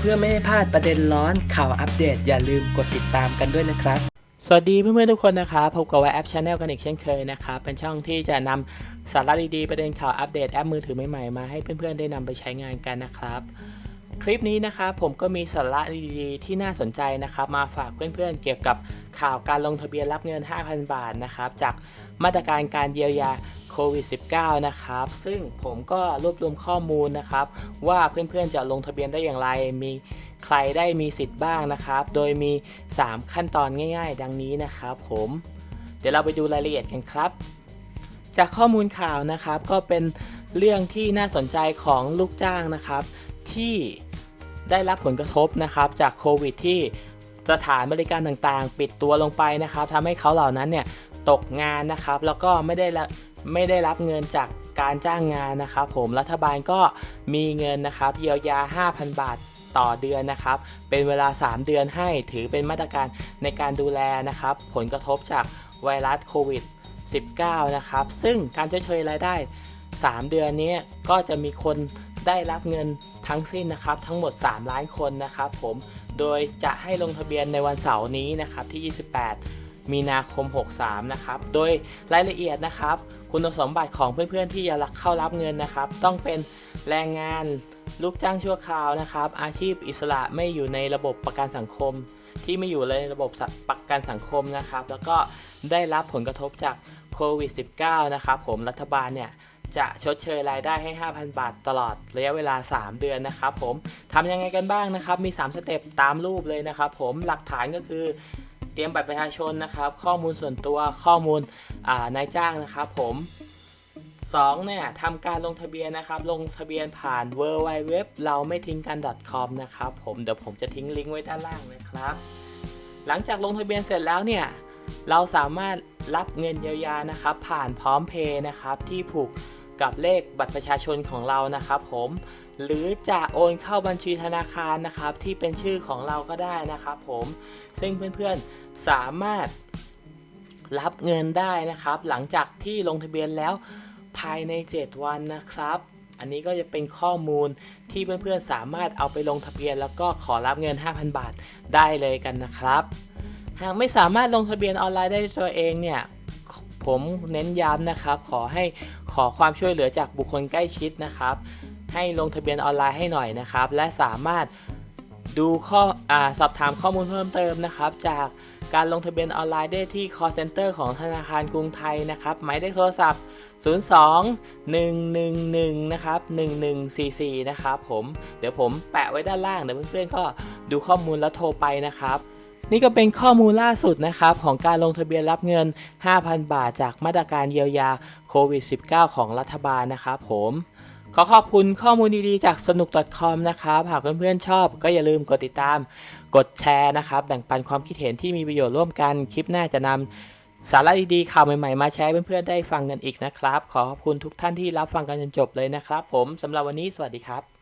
เพื่อไม่ให้พลาดประเด็นร้อนข่าวอัปเดต อย่าลืมกดติดตามกันด้วยนะครับ สวัสดีเพื่อนๆทุกคนนะครับพบกับว่าแอปชาแนลกันอีกเช่นเคยนะครับเป็นช่องที่จะนำสาระดีๆประเด็นข่าวอัปเดตแอปมือถือใหม่ๆมาให้เพื่อนๆได้นำไปใช้งานกันนะครับ คลิปนี้นะครับผมก็มีสาระดีๆที่น่าสนใจนะครับ มาฝากเพื่อนๆเกี่ยวกับข่าวการลงทะเบียนรับเงิน 5,000 บาทนะครับจากมาตรการการเยียวยาโควิด -19 นะครับ ซึ่งผมก็รวบรวมข้อมูลนะครับ ว่าเพื่อนๆจะลงทะเบียนได้อย่างไร มีใครได้มีสิทธิ์บ้างนะครับ โดยมี 3 ขั้นตอนง่ายๆ ดังนี้นะครับผม เดี๋ยวเราไปดูรายละเอียดกันครับ จากข้อมูลข่าวนะครับก็เป็นเรื่องที่น่าสนใจของลูกจ้างนะครับ ที่ ได้รับผลกระทบนะครับจากโควิดที่สถานบริการต่างๆ ปิดตัวลงไปนะครับทำให้เขาเหล่านั้นเนี่ยตกงานนะครับแล้วก็ไม่ได้รับไม่ได้รับเงินจากการจ้างงานนะครับ ผมรัฐบาลก็มีเงินนะครับเยียวยา 5,000 บาทต่อเดือนนะครับ เป็นเวลา 3 เดือนให้ถือเป็นมาตรการในการดูแลนะครับ ผลกระทบจากไวรัสโควิด 19 นะครับ ซึ่งการชดเชยรายได้ 3 เดือนนี้ก็จะมีคนได้รับเงิน ทั้งสิ้นนะครับทั้งหมด 3 ล้านคนนะครับผมโดยจะให้ลงทะเบียนในวันเสาร์นี้นะครับที่ 28 มีนาคม 63 นะครับ โดยรายละเอียดนะครับ คุณสมบัติของเพื่อนๆที่จะเข้ารับเงินนะครับ ต้องเป็นแรงงานลูกจ้างชั่วคราวนะครับ อาชีพอิสระไม่อยู่ในระบบประกันสังคม ที่ไม่อยู่ในระบบประกันสังคมนะครับ แล้วก็ได้รับผลกระทบจากโควิด -19 นะครับผมรัฐบาลเนี่ย จะชดเชยรายได้ให้ 5,000 บาทตลอดระยะเวลา 3 เดือนนะครับผมทำยังไงกันบ้างนะครับ มี 3 สเต็ปตามรูปเลยนะครับผมหลักฐานก็คือเตรียมบัตรประชาชนนะครับ ข้อมูลส่วนตัวข้อมูลนายจ้างนะครับผม2เนี่ยทำการลงทะเบียนนะครับ ลงทะเบียนผ่าน w w w เราไม่ทิ้งกัน .com นะครับผมเดี๋ยวผมจะทิ้งลิงก์ไว้ด้านล่างนะครับ หลังจากลงทะเบียนเสร็จแล้วเนี่ย เราสามารถ รับเงินเยียวยานะครับ ผ่านพร้อมเพย์นะครับ ที่ผูกกับเลขบัตรประชาชนของเรานะครับผมหรือจะโอนเข้าบัญชีธนาคารนะครับ ที่เป็นชื่อของเราก็ได้นะครับผมซึ่งเพื่อนๆสามารถรับเงินได้นะครับ หลังจากที่ลงทะเบียนแล้วภายใน 7 วันนะครับ อันนี้ก็จะเป็นข้อมูลที่เพื่อนๆสามารถเอาไปลงทะเบียน แล้วก็ขอรับเงิน 5,000 บาทได้เลยกันนะครับ หากไม่สามารถลงทะเบียนออนไลน์ได้ด้วยตัวเองเนี่ยผมเน้นย้ำนะครับ ขอให้ขอความช่วยเหลือจากบุคคลใกล้ชิดนะครับ ให้ลงทะเบียนออนไลน์ให้หน่อยนะครับ และสามารถดูข้ออสอบถามข้อมูลเพิ่มเติมนะครับ จากการลงทะเบียนออนไลน์ได้ที่ call center ของธนาคารกรุงไทยนะครับ หมายเลขโทรศัพท์ 02 111นะครับ1144 นะครับผม เดี๋ยวผมแปะไว้ด้านล่าง เดี๋ยวเพื่อนๆก็ดูข้อมูลแล้วโทรไปนะครับ นี่ก็เป็นข้อมูลล่าสุดนะครับ ของการลงทะเบียนรับเงิน 5,000 บาทจากมาตรการเยียวยาโควิด -19 ของรัฐบาลนะครับผมขอขอบคุณข้อมูลดีๆจากสนุก .com นะครับหากเพื่อนๆชอบก็อย่าลืมกดติดตาม กดแชร์นะครับ แบ่งปันความคิดเห็นที่มีประโยชน์ร่วมกัน คลิปหน้าจะนำสาระดีๆข่าวใหม่ๆ มาแชร์เพื่อนๆได้ฟังกันอีกนะครับ ขอขอบคุณทุกท่านที่รับฟังกันจนจบเลยนะครับ ผมสำหรับวันนี้สวัสดีครับ